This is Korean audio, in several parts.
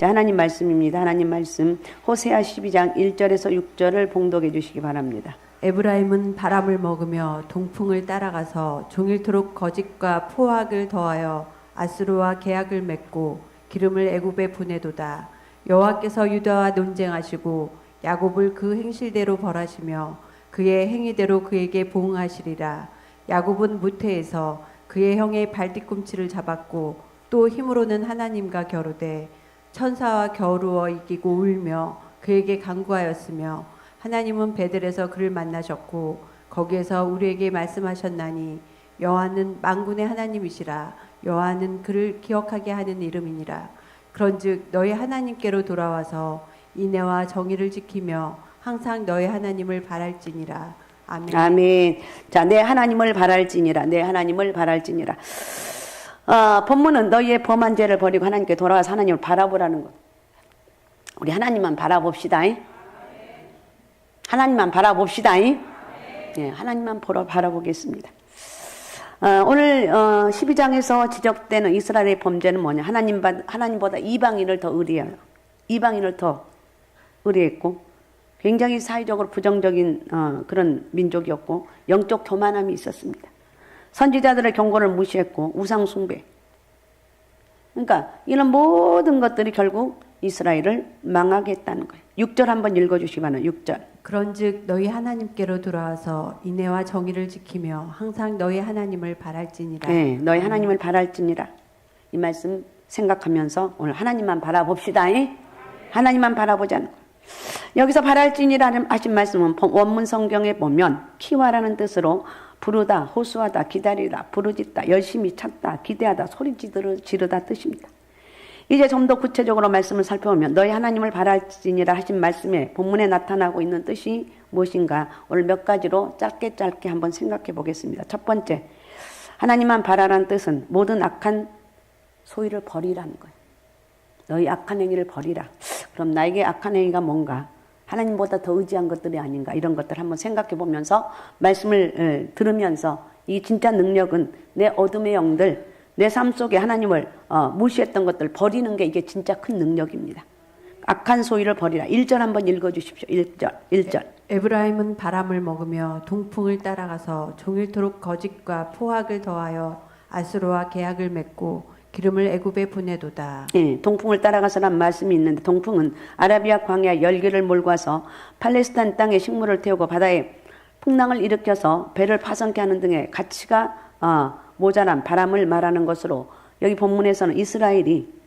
자, 하나님 말씀입니다. 하나님 말씀 호세아 12장 1절에서 6절을 봉독해 주시기 바랍니다. 에브라임은 바람을 먹으며 동풍을 따라가서 종일토록 거짓과 포악을 더하여 아스루와 계약을 맺고 기름을 애굽에 보내도다. 여호와께서 유다와 논쟁하시고 야곱을 그 행실대로 벌하시며 그의 행위대로 그에게 보응하시리라. 야곱은 무태에서 그의 형의 발뒤꿈치를 잡았고 또 힘으로는 하나님과 겨루되 천사와 겨루어 이기고 울며 그에게 간구하였으며 하나님은 베델에서 그를 만나셨고 거기에서 우리에게 말씀하셨나니 여호와는 만군의 하나님이시라 여호와는 그를 기억하게 하는 이름이니라 그런즉 너희 하나님께로 돌아와서 인애와 정의를 지키며 항상 너희 하나님을 바랄지니라 아멘. 아멘. 자, 내 하나님을 바랄지니라. 내 하나님을 바랄지니라. 어, 본문은 너희의 범한 죄를 버리고 하나님께 돌아와서 하나님을 바라보라는 것. 우리 하나님만 바라봅시다. 잉? 하나님만 바라봅시다. 잉? 예, 하나님만 보러 바라보겠습니다. 어, 오늘 어, 12장에서 지적되는 이스라엘의 범죄는 뭐냐? 하나님 하나님보다 이방인을 더 의리해요. 이방인을 더 의리했고 굉장히 사회적으로 부정적인 어, 그런 민족이었고 영적 교만함이 있었습니다. 선지자들의 경고를 무시했고 우상 숭배. 그러니까 이런 모든 것들이 결국 이스라엘을 망하게 했다는 거예요. 6절 한번 읽어주시기 바랍니다. 6절. 그런즉 너희 하나님께로 돌아와서 인애와 정의를 지키며 항상 너희 하나님을 바랄지니라 네, 너희 하나님을 바랄지니라. 이 말씀 생각하면서 오늘 하나님만 바라봅시다. 예? 하나님만 바라보자는 거예요. 여기서 바랄지니라 하신 말씀은 원문 성경에 보면 키와라는 뜻으로 부르다, 호소하다, 기다리다, 부르짖다, 열심히 찾다, 기대하다, 소리 지르다 뜻입니다. 이제 좀 더 구체적으로 말씀을 살펴보면 너희 하나님을 바랄지니라 하신 말씀에 본문에 나타나고 있는 뜻이 무엇인가 오늘 몇 가지로 짧게 짧게 한번 생각해 보겠습니다. 첫 번째, 하나님만 바라라는 뜻은 모든 악한 소위를 버리라는 거예요. 너희 악한 행위를 버리라. 그럼 나에게 악한 행위가 뭔가? 하나님보다 더 의지한 것들이 아닌가? 이런 것들 한번 생각해 보면서 말씀을 들으면서 이 진짜 능력은 내 어둠의 영들, 내 삶 속에 하나님을 어, 무시했던 것들 버리는 게 이게 진짜 큰 능력입니다. 악한 소위를 버리라. 1절 한번 읽어 주십시오. 1절. 1절. 에브라임은 바람을 먹으며 동풍을 따라가서 종일토록 거짓과 포악을 더하여 아스로와 계약을 맺고 기름을 애굽에 보내도다. 예, 동풍을 따라가서란 말씀이 있는데 동풍은 아라비아 광야 열기를 몰고 와서 팔레스타인 땅에 식물을 태우고 바다에 풍랑을 일으켜서 배를 파손케 하는 등의 가치가 어, 모자란 바람을 말하는 것으로 여기 본문에서는 이스라엘이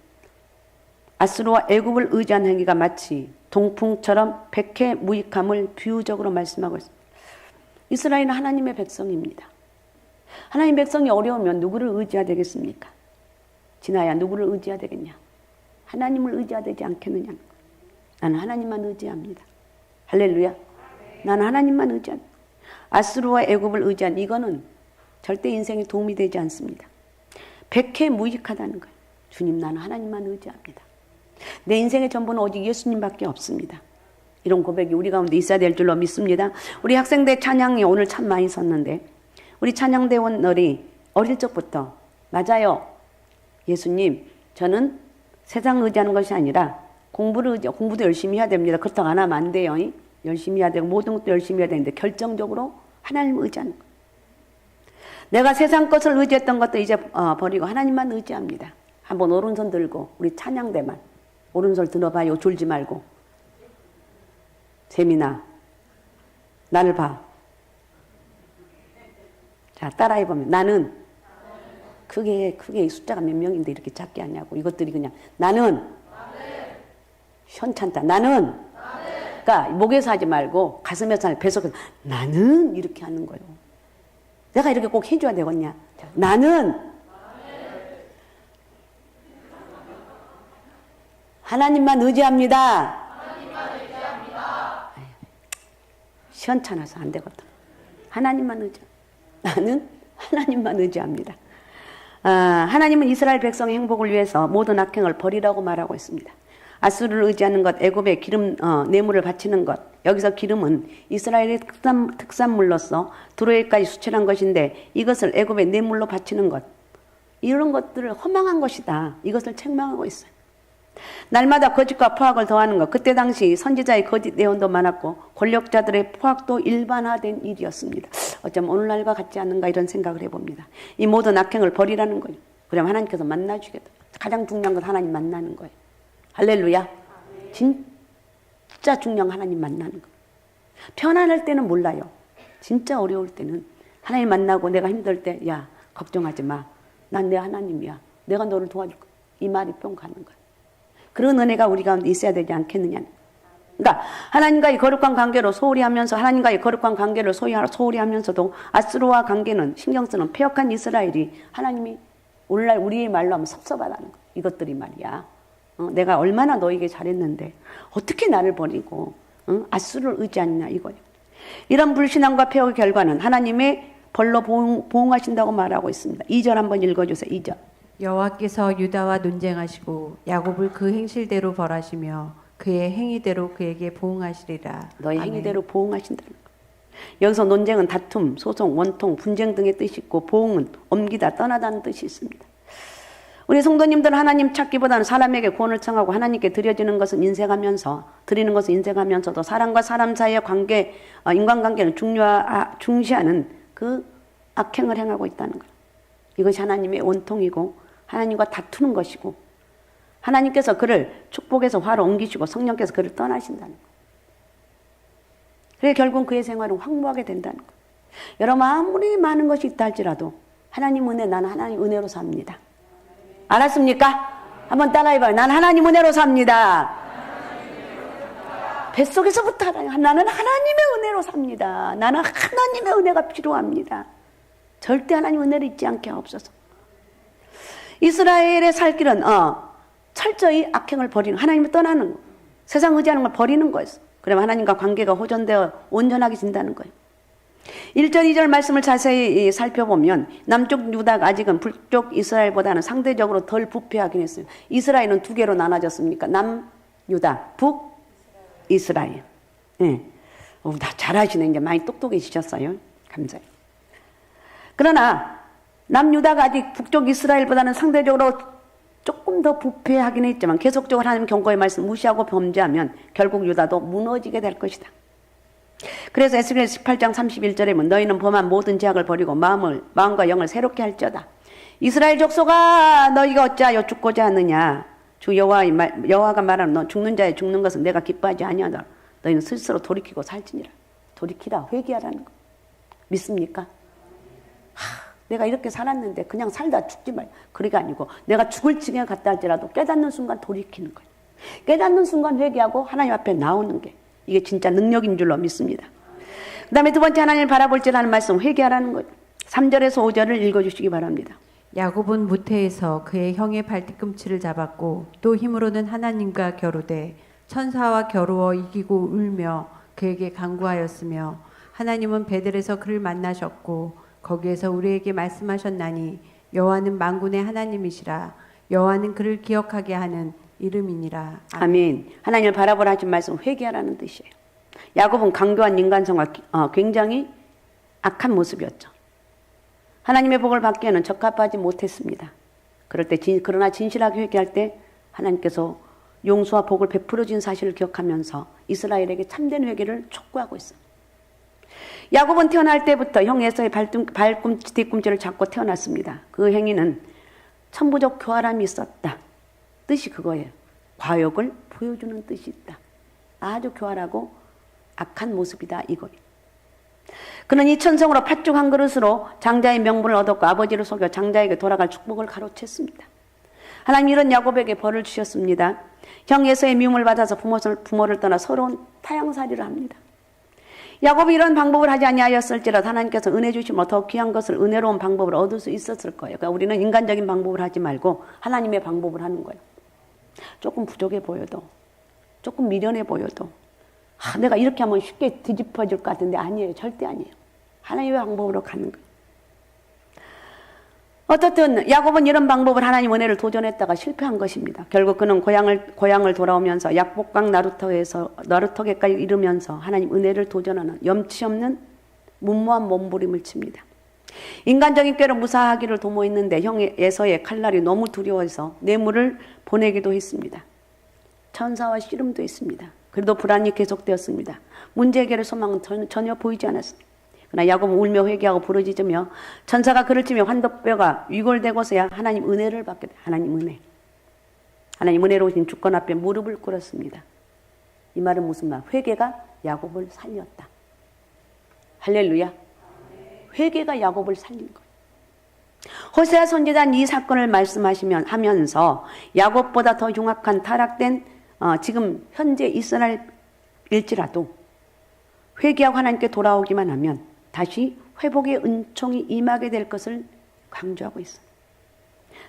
아스로와 애굽을 의지한 행위가 마치 동풍처럼 백해 무익함을 비유적으로 말씀하고 있습니다. 이스라엘은 하나님의 백성입니다. 하나님 백성이 어려우면 누구를 의지해야 되겠습니까? 지나야 누구를 의지해야 되겠냐? 하나님을 의지해야 되지 않겠느냐? 나는 하나님만 의지합니다. 할렐루야. 나는 하나님만 의지합니다. 아스루와 애굽을 의지한 이거는 절대 인생에 도움이 되지 않습니다. 백해 무익하다는 거예요. 주님 나는 하나님만 의지합니다. 내 인생의 전부는 오직 예수님밖에 없습니다. 이런 고백이 우리 가운데 있어야 될 줄로 믿습니다. 우리 학생대 찬양이 오늘 참 많이 섰는데 우리 찬양대원들이 어릴 적부터 맞아요. 예수님, 저는 세상 의지하는 것이 아니라 공부를 공부도 열심히 해야 됩니다. 그렇다고 안 하면 안 돼요. 열심히 해야 되고 모든 것도 열심히 해야 되는데 결정적으로 하나님을 의지하는 거. 내가 세상 것을 의지했던 것도 이제 어, 버리고 하나님만 의지합니다. 한번 오른손 들고 우리 찬양대만 오른손 들어봐요. 졸지 말고. 세민아, 나를 봐. 자, 따라해보면 나는 크게 크게 숫자가 몇 명인데 이렇게 작게 하냐고. 이것들이 그냥 나는 현찬다. 나는. 그러니까 목에서 하지 말고 가슴에서 하지 배속에서 나는 이렇게 하는 거예요. 내가 이렇게 꼭 해줘야 되겠냐? 자, 나는. 하나님만 의지합니다. 시원찮아서 안 되거든. 하나님만 의지 나는 하나님만 의지합니다. 아, 하나님은 이스라엘 백성의 행복을 위해서 모든 악행을 버리라고 말하고 있습니다. 아수르를 의지하는 것, 애굽에 기름 어, 뇌물을 바치는 것. 여기서 기름은 이스라엘의 특산, 특산물로서 두로에까지 수출한 것인데 이것을 애굽에 뇌물로 바치는 것. 이런 것들을 허망한 것이다. 이것을 책망하고 있어요. 날마다 거짓과 포악을 더하는 것. 그때 당시 선지자의 거짓 내용도 많았고 권력자들의 포악도 일반화된 일이었습니다. 어쩌면 오늘날과 같지 않는가 이런 생각을 해봅니다. 이 모든 악행을 버리라는 거예요. 그럼 하나님께서 만나주겠다. 가장 중요한 건 하나님 만나는 거예요. 할렐루야. 진짜 중요한 하나님 만나는 거. 편안할 때는 몰라요. 진짜 어려울 때는 하나님 만나고 내가 힘들 때, 야, 걱정하지 마. 난 내 하나님이야. 내가 너를 도와줄 거야. 이 말이 뿅 가는 거야. 그런 은혜가 우리 가운데 있어야 되지 않겠느냐. 그러니까 하나님과의 거룩한 관계로 소홀히 하면서 하나님과의 거룩한 관계를 소홀히 하면서도 아스로와 관계는 신경 쓰는 폐역한 이스라엘이 하나님이 오늘날 우리의 말로 하면 섭섭하다는 거. 이것들이 말이야. 어, 내가 얼마나 너에게 잘했는데 어떻게 나를 버리고 어? 아수를 의지하느냐 이거예요. 이런 불신앙과 폐역의 결과는 하나님의 벌로 보응, 보응하신다고 말하고 있습니다. 2절 한번 읽어주세요. 2절. 여호와께서 유다와 논쟁하시고 야곱을 그 행실대로 벌하시며 그의 행위대로 그에게 보응하시리라. 너의 아멘. 행위대로 보응하신다는 거. 여기서 논쟁은 다툼, 소송, 원통, 분쟁 등의 뜻이 있고 보응은 옮기다, 떠나다는 뜻이 있습니다. 우리 성도님들은 하나님 찾기보다는 사람에게 구원을 청하고 하나님께 드려지는 것은 인색하면서 드리는 것은 인색하면서도 사람과 사람 사이의 관계, 어, 인간관계는 중요하, 중시하는 그 악행을 행하고 있다는 거예요. 이것이 하나님의 원통이고 하나님과 다투는 것이고 하나님께서 그를 축복해서 화로 옮기시고 성령께서 그를 떠나신다는 거예요. 그래 결국 그의 생활은 황무하게 된다는 거예요. 여러분 아무리 많은 것이 있다 할지라도 하나님 은혜 나는 하나님 은혜로 삽니다. 알았습니까? 한번 따라해봐요. 난 하나님 은혜로 삽니다. 뱃속에서부터 하나님, 나는 하나님의 은혜로 삽니다. 나는 하나님의 은혜가 필요합니다. 절대 하나님 은혜를 잊지 않게 하옵소서. 이스라엘의 살 길은 어, 철저히 악행을 버리는 하나님을 떠나는 거. 세상 의지하는 걸 버리는 거였어. 그러면 하나님과 관계가 호전되어 온전하게 진다는 거예요. 1절, 2절 말씀을 자세히 살펴보면 남쪽 유다가 아직은 북쪽 이스라엘보다는 상대적으로 덜 부패하긴 했어요. 이스라엘은 두 개로 나눠졌습니까? 남 유다, 북 이스라엘. 예. 어, 다 잘하시네. 이제 많이 똑똑해지셨어요. 감사해요. 그러나 남유다가 아직 북쪽 이스라엘보다는 상대적으로 조금 더 부패하긴 했지만 계속적으로 하나님 경고의 말씀 무시하고 범죄하면 결국 유다도 무너지게 될 것이다. 그래서 에스겔 18장 31절에 보면 너희는 범한 모든 죄악을 버리고 마음을 마음과 영을 새롭게 할지어다. 이스라엘 족속아 너희가 어찌하여 죽고자 하느냐 주 여호와 여호와가 말하는 너 죽는 자의 죽는 것은 내가 기뻐하지 아니하다. 너희는 스스로 돌이키고 살지니라. 돌이키라 회개하라는 거. 믿습니까? 하, 내가 이렇게 살았는데 그냥 살다 죽지 말. 그게 아니고 내가 죽을 지경에 갔다 할지라도 깨닫는 순간 돌이키는 거예요. 깨닫는 순간 회개하고 하나님 앞에 나오는 게 이게 진짜 능력인 줄로 믿습니다. 그 다음에 두 번째 하나님을 바라볼지라는 말씀 회개하라는 거예요. 3절에서 5절을 읽어주시기 바랍니다. 야곱은 무태에서 그의 형의 발뒤꿈치를 잡았고 또 힘으로는 하나님과 겨루되 천사와 겨루어 이기고 울며 그에게 간구하였으며 하나님은 베델에서 그를 만나셨고 거기에서 우리에게 말씀하셨나니 여호와는 만군의 하나님이시라 여호와는 그를 기억하게 하는 이름이니라 아멘. 하나님을 바라보라 하신 말씀 회개하라는 뜻이에요. 야곱은 강교한 인간성과 어, 굉장히 악한 모습이었죠. 하나님의 복을 받기에는 적합하지 못했습니다. 그럴 때 진, 그러나 진실하게 회개할 때 하나님께서 용서와 복을 베풀어 준 사실을 기억하면서 이스라엘에게 참된 회개를 촉구하고 있어요. 야곱은 태어날 때부터 형 에서의 발꿈치 뒤꿈치를 잡고 태어났습니다. 그 행위는 천부적 교활함이 있었다. 뜻이 그거예요. 과욕을 보여주는 뜻이 있다. 아주 교활하고 악한 모습이다 이거예요. 그는 이 천성으로 팥죽 한 그릇으로 장자의 명분을 얻었고 아버지를 속여 장자에게 돌아갈 축복을 가로챘습니다. 하나님 이런 야곱에게 벌을 주셨습니다. 형 예서의 미움을 받아서 부모를 떠나 서러운 타양살이를 합니다. 야곱이 이런 방법을 하지 아니하였을지라도 하나님께서 은혜 주심으로 더 귀한 것을 은혜로운 방법을 얻을 수 있었을 거예요. 그러니까 우리는 인간적인 방법을 하지 말고 하나님의 방법을 하는 거예요. 조금 부족해 보여도 조금 미련해 보여도 아, 내가 이렇게 하면 쉽게 뒤집어질 것 같은데 아니에요. 절대 아니에요. 하나님의 방법으로 가는 거예요. 어떻든 야곱은 이런 방법을 하나님 은혜를 도전했다가 실패한 것입니다. 결국 그는 고향을 고향을 돌아오면서 약복강 나루터에서 나루터계까지 이르면서 하나님 은혜를 도전하는 염치 없는 문무한 몸부림을 칩니다. 인간적인 꾀로 무사하기를 도모했는데 형 에서의 칼날이 너무 두려워서 뇌물을 보내기도 했습니다. 천사와 씨름도 했습니다. 그래도 불안이 계속되었습니다. 문제 해결의 소망은 전- 전혀 보이지 않았습니다. 그러나 야곱은 울며 회개하고 부르짖으며 천사가 그를 치며 환도뼈가 위골되고서야 하나님 은혜를 받게 돼. 하나님 은혜. 하나님 은혜로우신 주권 앞에 무릎을 꿇었습니다. 이 말은 무슨 말? 회개가 야곱을 살렸다. 할렐루야. 회개가 야곱을 살린 것. 호세아 선지자는 이 사건을 말씀하시면 하면서 야곱보다 더 흉악한 타락된 어, 지금 현재 이스라엘일지라도 회개하고 하나님께 돌아오기만 하면 다시 회복의 은총이 임하게 될 것을 강조하고 있어요.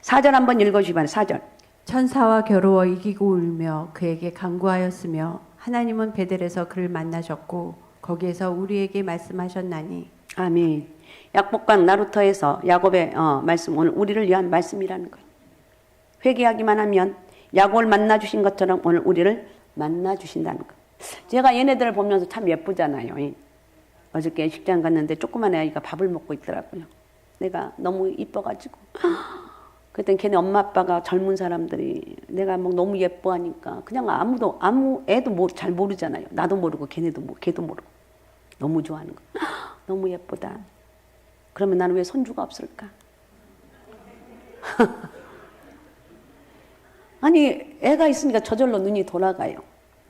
4절 한번 읽어주시기 바랍니다. 4절. 천사와 겨루어 이기고 울며 그에게 간구하였으며 하나님은 베델에서 그를 만나셨고 거기에서 우리에게 말씀하셨나니 아멘. 약복강 나루터에서 야곱의 어, 말씀 오늘 우리를 위한 말씀이라는 거예요. 회개하기만 하면 야곱을 만나 주신 것처럼 오늘 우리를 만나 주신다는 거. 제가 얘네들을 보면서 참 예쁘잖아요. 이. 어저께 식장 갔는데 조그만 아이가 밥을 먹고 있더라고요. 내가 너무 이뻐가지고. 그랬더니 걔네 엄마 아빠가 젊은 사람들이 내가 막 너무 예뻐하니까 그냥 아무도 아무 애도 뭐, 잘 모르잖아요. 나도 모르고 걔네도 모 걔도 모르고 너무 좋아하는 거. 너무 예쁘다. 그러면 나는 왜 손주가 없을까? 아니 애가 있으니까 저절로 눈이 돌아가요.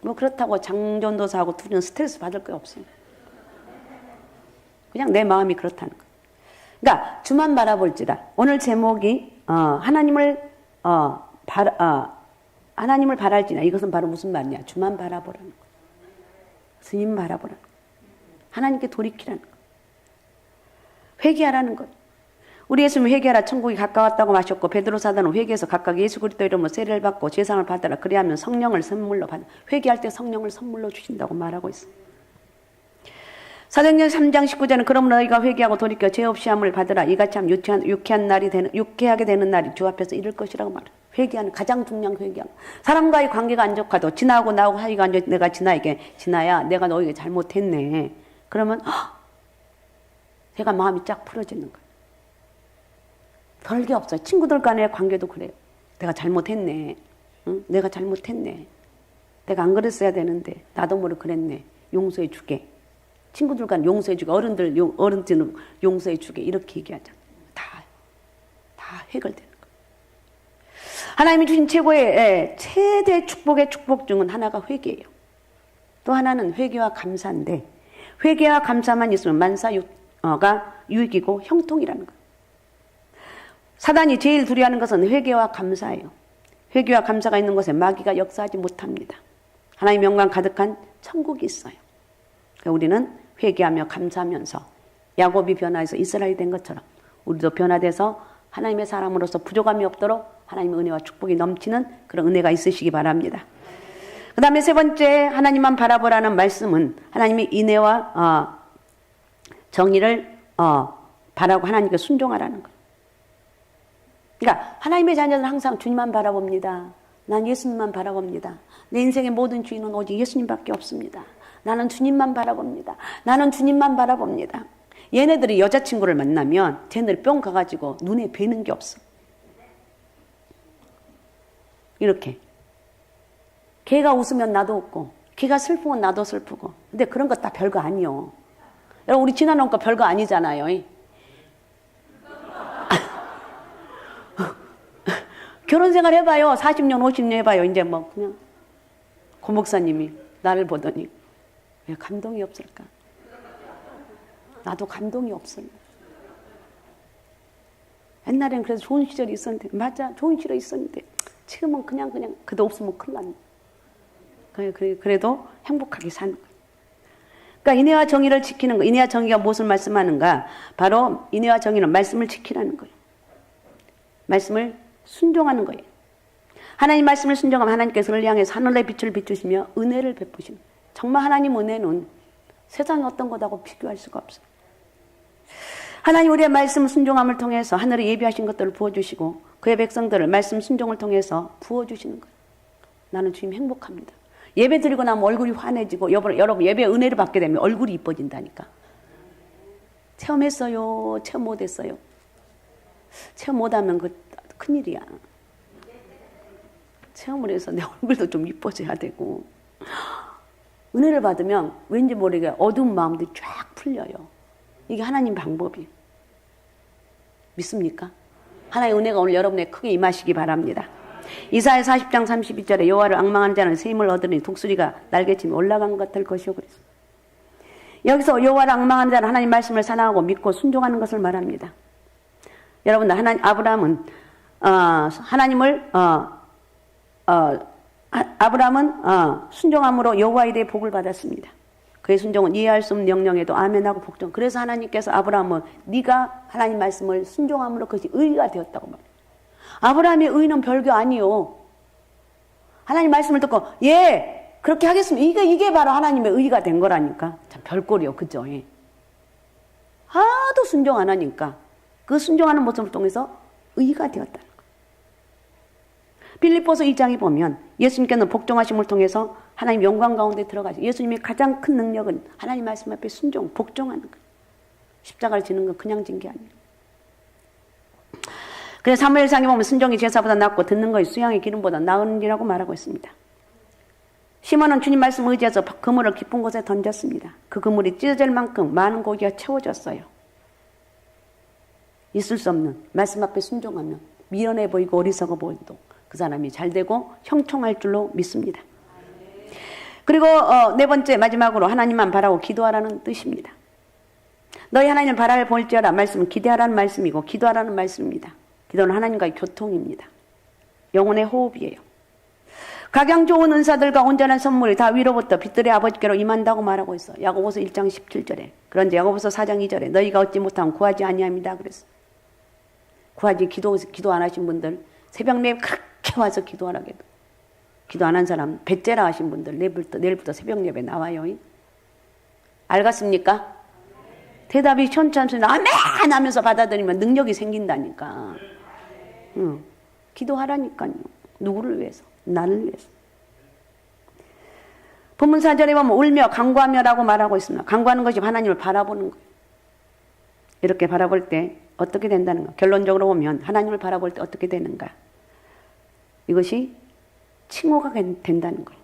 뭐 그렇다고 장전도사하고 둘이는 스트레스 받을 게 없어요. 그냥 내 마음이 그렇다는 거. 그러니까 주만 바라볼지라. 오늘 제목이 어, 하나님을 어, 바라, 어, 하나님을 바랄지나 이것은 바로 무슨 말이냐? 주만 바라보라는 거. 스님 바라보라는 거. 하나님께 돌이키라는 거. 회개하라는 것. 우리 예수님 회개하라 천국이 가까웠다고 마셨고 베드로 사도는 회개해서 각각 예수 그리스도 이름으로 세례를 받고 제상을 받아라 그리하면 성령을 선물로 받아 회개할 때 성령을 선물로 주신다고 말하고 있어. 사도행전 3장 19절은 그럼 너희가 회개하고 돌이켜 죄 없이 함을 받으라 이같이 함 유쾌한, 유쾌한 날이 되는 유쾌하게 되는 날이 주 앞에서 이를 것이라고 말해. 회개하는 가장 중요한 회개함. 사람과의 관계가 안 좋아도 지나고 나하고 사이가 안 좋아 내가 지나에게 지나야 내가 너에게 잘못했네. 그러면 헉! 제가 마음이 쫙 풀어지는 거예요. 별게 없어요. 친구들 간의 관계도 그래요. 내가 잘못했네. 응? 내가 잘못했네. 내가 안 그랬어야 되는데 나도 모르 그랬네. 용서해 주게. 친구들 간 용서해 주게. 어른들 용, 어른들은 용서해 주게. 이렇게 얘기하잖아. 다, 다 해결되는 거예요. 하나님이 주신 최고의 예, 최대 축복의 축복 중은 하나가 회개예요. 또 하나는 회개와 감사인데 회개와 감사만 있으면 만사가 유익이고 형통이라는 거예요. 사단이 제일 두려워하는 것은 회개와 감사예요. 회개와 감사가 있는 곳에 마귀가 역사하지 못합니다. 하나님 영광 가득한 천국이 있어요. 그러니까 우리는 회개하며 감사하면서 야곱이 변화해서 이스라엘이 된 것처럼 우리도 변화돼서 하나님의 사람으로서 부족함이 없도록 하나님의 은혜와 축복이 넘치는 그런 은혜가 있으시기 바랍니다. 그 다음에 세 번째 하나님만 바라보라는 말씀은 하나님의 인애와 어, 정의를 어, 바라고 하나님께 순종하라는 거예요. 그러니까 하나님의 자녀들은 항상 주님만 바라봅니다. 난 예수님만 바라봅니다. 내 인생의 모든 주인은 오직 예수님밖에 없습니다. 나는 주님만 바라봅니다. 나는 주님만 바라봅니다. 얘네들이 여자친구를 만나면 쟤네들 뿅 가가지고 눈에 뵈는 게 없어. 이렇게. 걔가 웃으면 나도 웃고, 걔가 슬프면 나도 슬프고. 근데 그런 거 다 별거 아니요. 여러분, 우리 지나놓은 거 별거 아니잖아요. 결혼 생활 해봐요. 40년, 50년 해봐요. 이제 뭐, 그냥. 고 목사님이 나를 보더니, 왜 감동이 없을까? 나도 감동이 없어요. 옛날엔 그래서 좋은 시절이 있었는데, 맞아. 좋은 시절이 있었는데, 지금은 그냥, 그냥, 그도 없으면 큰일 났네. 그래, 그래, 그래도 행복하게 사는 거예요. 그러니까 인애와 정의를 지키는 거. 인애와 정의가 무엇을 말씀하는가? 바로 인애와 정의는 말씀을 지키라는 거예요. 말씀을 순종하는 거예요. 하나님 말씀을 순종하면 하나님께서 를 향해서 하늘의 빛을 비추시며 은혜를 베푸시는 정말 하나님 은혜는 세상의 어떤 것하고 비교할 수가 없어요. 하나님 우리의 말씀 순종함을 통해서 하늘에 예비하신 것들을 부어주시고 그의 백성들을 말씀 순종을 통해서 부어주시는 거예요. 나는 주님 행복합니다. 예배 드리고 나면 얼굴이 환해지고 여러분 예배 은혜를 받게 되면 얼굴이 이뻐진다니까. 체험했어요? 체험 못했어요? 체험 못하면 그 큰일이야. 체험을 해서 내 얼굴도 좀 이뻐져야 되고 은혜를 받으면 왠지 모르게 어두운 마음들이 쫙 풀려요. 이게 하나님 방법이에요. 믿습니까? 하나의 은혜가 오늘 여러분의 크게 임하시기 바랍니다. 이사야 40장 32절에 여호와를 악망하는 자는 새 힘을 얻으니 독수리가 날개치며 올라간 것 같을 것이요 그랬어. 여기서 여호와를 악망하는 자는 하나님 말씀을 사랑하고 믿고 순종하는 것을 말합니다. 여러분들 하나님 아브라함은 어, 하나님을 어, 어, 아- 아브라함은 어, 순종함으로 여호와에 대해 복을 받았습니다. 그의 순종은 이해할 수 없는 명령에도 아멘하고 복종. 그래서 하나님께서 아브라함은 네가 하나님 말씀을 순종함으로 그것이 의가 되었다고 말해요. 아브라함의 의는 별거 아니요. 하나님 말씀을 듣고 예 그렇게 하겠습니다. 이게 이게 바로 하나님의 의가 된 거라니까. 참 별꼴이요, 그죠? 예. 하도 순종 안 하니까 그 순종하는 모습을 통해서 의가 거예요. 빌립보서 2장에 보면 예수님께는 복종하심을 통해서 하나님 영광 가운데 들어가죠. 예수님의 가장 큰 능력은 하나님 말씀 앞에 순종, 복종하는 거예요. 십자가를 지는 건 그냥 진 게 아니에요. 그래서 사무엘상에 보면 순종이 제사보다 낫고 듣는 것이 수양의 기름보다 나은이라고 말하고 있습니다. 시몬은 주님 말씀 의지해서 그물을 깊은 곳에 던졌습니다. 그 그물이 찢어질 만큼 많은 고기가 채워졌어요. 있을 수 없는 말씀 앞에 순종하면 미련해 보이고 어리석어 보여도 그 사람이 잘 되고 형통할 줄로 믿습니다. 그리고 어, 네 번째 마지막으로 하나님만 바라고 기도하라는 뜻입니다. 너희 하나님을 바라를 볼지어라 말씀은 기대하라는 말씀이고 기도하라는 말씀입니다. 기도는 하나님과의 교통입니다. 영혼의 호흡이에요. 각양 좋은 은사들과 온전한 선물이 다 위로부터 빛들의 아버지께로 임한다고 말하고 있어. 야고보서 1장 17절에. 그런데 야고보서 4장 2절에 너희가 얻지 못하면 구하지 아니합니다. 그랬어. 구하지 기도 기도 안 하신 분들 새벽 내에 그렇게 와서 기도하라고 해도 기도 안 한 사람 배째라 하신 분들 내일부터 내일부터 새벽 예배 나와요. 알겠습니까? 대답이 천천히 아멘 하면서 받아들이면 능력이 생긴다니까. 응. 기도하라니까요. 누구를 위해서? 나를 위해서. 본문 4절에 보면 울며 강구하며라고 말하고 있습니다. 강구하는 것이 하나님을 바라보는 거예요. 이렇게 바라볼 때 어떻게 된다는 거. 결론적으로 보면 하나님을 바라볼 때 어떻게 되는가. 이것이 칭호가 된다는 거예요.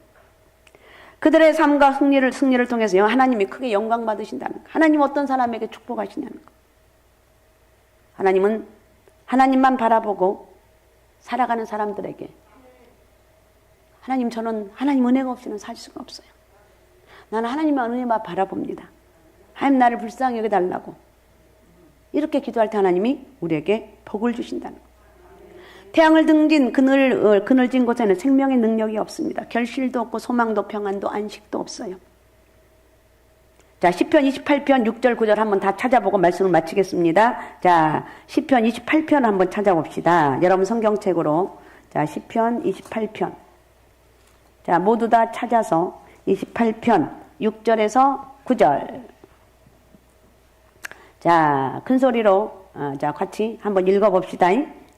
그들의 삶과 승리를 승리를 통해서 하나님이 크게 영광 받으신다는 거. 하나님 어떤 사람에게 축복하시냐는 거. 하나님은 하나님만 바라보고 살아가는 사람들에게 하나님 저는 하나님 은혜가 없이는 살 수가 없어요. 나는 하나님의 은혜만 바라봅니다. 하나님 나를 불쌍히 여겨달라고. 이렇게 기도할 때 하나님이 우리에게 복을 주신다는 거. 태양을 등진 그늘, 어, 그늘진 곳에는 생명의 능력이 없습니다. 결실도 없고 소망도 평안도 안식도 없어요. 자, 10편 28편 6절 9절 한번 다 찾아보고 말씀을 마치겠습니다. 자, 10편 28편 한번 찾아봅시다. 여러분 성경책으로. 자, 10편 28편. 자, 모두 다 찾아서 28편 6절에서 9절. 자, 큰 소리로, 어, 자, 같이 한번 읽어봅시다.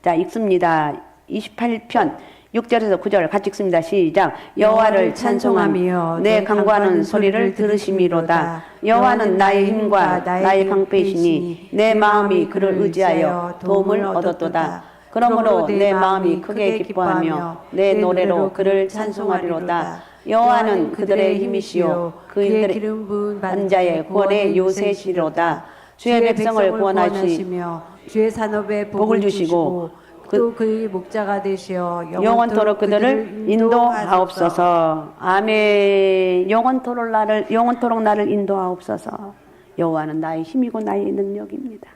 자, 읽습니다. 28편 6절에서 9절 같이 읽습니다. 시작. 여호와를 찬송하며 내 강구하는 소리를 들으심이로다. 여호와는 나의 힘과 나의 방패이시니 내 마음이 그를 의지하여 도움을 얻었도다. 그러므로 내 마음이 크게 기뻐하며 내 노래로 그를 찬송하리로다. 여호와는 그들의 힘이시요 그들의 기름 부은 반자의 구원의 요새시로다. 주의 백성을 구원하시 며 주의 산업에 복을 주시고 그- 또 그의 목자가 되시어 영원토록 그들을 인도하옵소서. 아멘. 영원토록 나를 영원토록 나를 인도하옵소서. 여호와는 나의 힘이고 나의 능력입니다.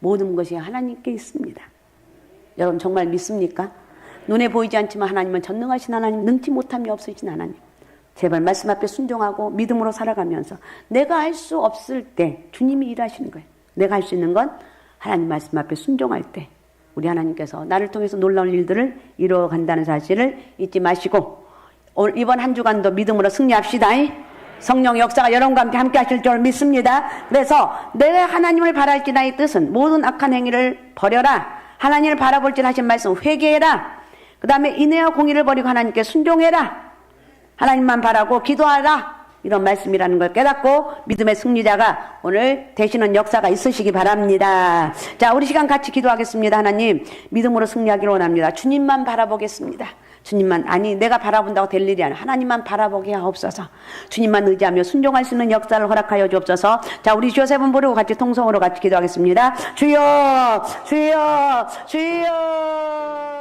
모든 것이 하나님께 있습니다. 여러분 정말 믿습니까? 눈에 보이지 않지만 하나님은 전능하신 하나님, 능치 못함이 없으신 하나님. 제발 말씀 앞에 순종하고 믿음으로 살아가면서 내가 할 수 없을 때 주님이 일하시는 거예요. 내가 할 수 있는 건 하나님 말씀 앞에 순종할 때 우리 하나님께서 나를 통해서 놀라운 일들을 이루어 간다는 사실을 잊지 마시고 올 이번 한 주간도 믿음으로 승리합시다. 성령 역사가 여러분과 함께 함께 하실 줄 믿습니다. 그래서 내가 하나님을 바랄지나의 뜻은 모든 악한 행위를 버려라. 하나님을 바라볼지 하신 말씀 회개해라. 그 다음에 인애와 공의를 버리고 하나님께 순종해라. 하나님만 바라고 기도하라. 이런 말씀이라는 걸 깨닫고 믿음의 승리자가 오늘 되시는 역사가 있으시기 바랍니다. 자, 우리 시간 같이 기도하겠습니다. 하나님, 믿음으로 승리하기를 원합니다. 주님만 바라보겠습니다. 주님만 아니 내가 바라본다고 될 일이 아니야. 하나님만 바라보게 하옵소서. 주님만 의지하며 순종할 수 있는 역사를 허락하여 주옵소서. 자 우리 세번 부르고 같이 통성으로 같이 기도하겠습니다. 주여 주여 주여